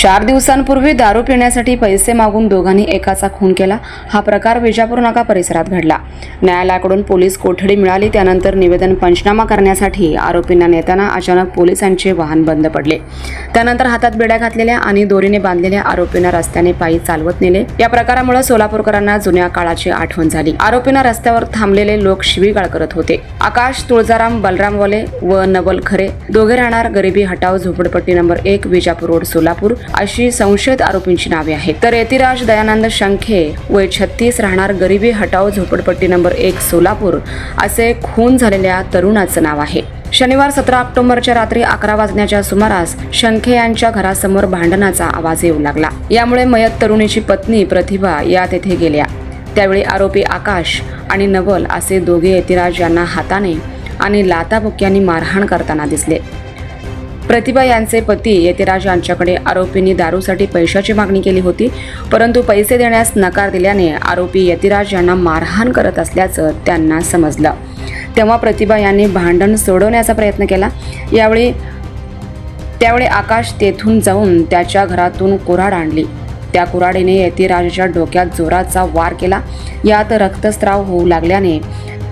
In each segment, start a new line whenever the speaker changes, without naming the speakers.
चार दिवसांपूर्वी दारू पिण्यासाठी पैसे मागून दोघांनी एकाचा खून केला. हा प्रकार विजापूर नाका परिसरात घडला. न्यायालयाकडून पोलीस कोठडी मिळाली त्यानंतर निवेदन पंचनामा करण्यासाठी आरोपींना नेताना अचानक पोलिसांचे वाहन बंद पडले. त्यानंतर हातात बेड्या घातलेल्या आणि दोरीने बांधलेल्या आरोपींना रस्त्याने पायी चालवत नेले. या प्रकारामुळे सोलापूरकरांना जुन्या काळाची आठवण झाली. आरोपींना रस्त्यावर थांबलेले लोक शिवीगाळ करत होते. आकाश तुळजाराम बलराम वले व नवल खरे दोघे राहणार गरिबी हटाव झोपडपट्टी नंबर एक विजापूर रोड सोलापूर. अशी संशयित आरोपींची नावे आहेत. तर यतिराज दयानंद शंखे वय छत्तीस राहणार गरिबी हटाव झोपडपट्टी नंबर एक सोलापूर असे खून झालेल्या तरुणाचं नाव आहे. शनिवार सतरा ऑक्टोबरच्या रात्री अकरा वाजण्याच्या सुमारास शंखे यांच्या घरासमोर भांडणाचा आवाज येऊ लागला. यामुळे मयत तरुणीची पत्नी प्रतिभा या तेथे गेल्या. त्यावेळी आरोपी आकाश आणि नवल असे दोघे यतिराज यांना हाताने आणि लाताबुक्यांनी मारहाण करताना दिसले. प्रतिभा यांचे पती यतिराज यांच्याकडे आरोपींनी दारूसाठी पैशाची मागणी केली होती परंतु पैसे देण्यास नकार दिल्याने आरोपी यतिराज यांना मारहाण करत असल्याचं त्यांना समजलं. तेव्हा प्रतिभा यांनी भांडण सोडवण्याचा प्रयत्न केला. यावेळी त्यावेळी आकाश तेथून जाऊन त्याच्या घरातून कुऱ्हाड आणली. त्या कुऱ्हाडीने यतिराजच्या डोक्यात जोराचा वार केला. यात रक्तस्राव होऊ लागल्याने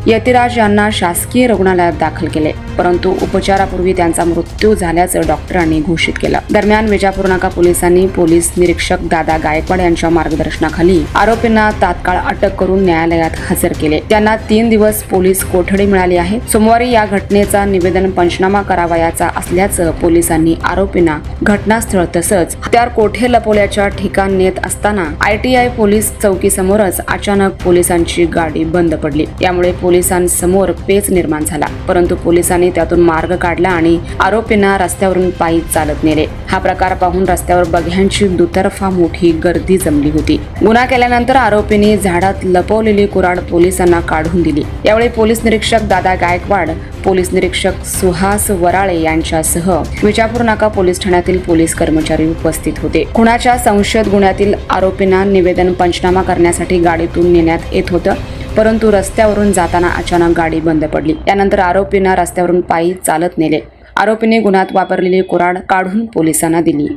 यतिराज यांना शासकीय रुग्णालयात दाखल केले परंतु उपचारापूर्वी त्यांचा मृत्यू झाल्याचं डॉक्टरांनी घोषित केलं. दरम्यान विजापूर नाका पोलिसांनी पोलीस निरीक्षक दादा गायकवाड यांच्या मार्गदर्शनाखाली आरोपींना तात्काळ अटक करून न्यायालयात हजर केले. त्यांना तीन दिवस पोलीस कोठडी मिळाली आहे. सोमवारी या घटनेचा निवेदन पंचनामा करावयाचा असल्याचं पोलिसांनी आरोपींना घटनास्थळ तसंच हत्यार कोठे लपवल्याच्या ठिकाण नेत असताना आयटीआय पोलीस चौकीसमोरच अचानक पोलिसांची गाडी बंद पडली. त्यामुळे पोलीस पोलिसांसमोर पेच निर्माण झाला. परंतु पोलिसांनी त्यातून मार्ग काढला आणि आरोपींना रस्त्यावरून पायी चालत नेले. हा प्रकार पाहून रस्त्यावर बघ्यांची दुतर्फा मोठी गर्दी जमली होती. गुन्हा केल्यानंतर आरोपींनी झाडात लपवलेली कुराड पोलिसांना काढून दिली. यावेळी पोलीस निरीक्षक दादा गायकवाड पोलीस निरीक्षक सुहास वराळे यांच्यासह विजापूर नाका पोलीस ठाण्यातील पोलीस कर्मचारी उपस्थित होते. खुणाच्या संशयित गुन्ह्यातील आरोपींना निवेदन पंचनामा करण्यासाठी गाडीतून नेण्यात येत होतं. परंतु रस्त्यावरून जाताना अचानक गाडी बंद पडली. त्यानंतर आरोपींना रस्त्यावरून पायी चालत नेले. आरोपीने गुन्ह्यात वापरलेली कुराड काढून पोलिसांना दिली.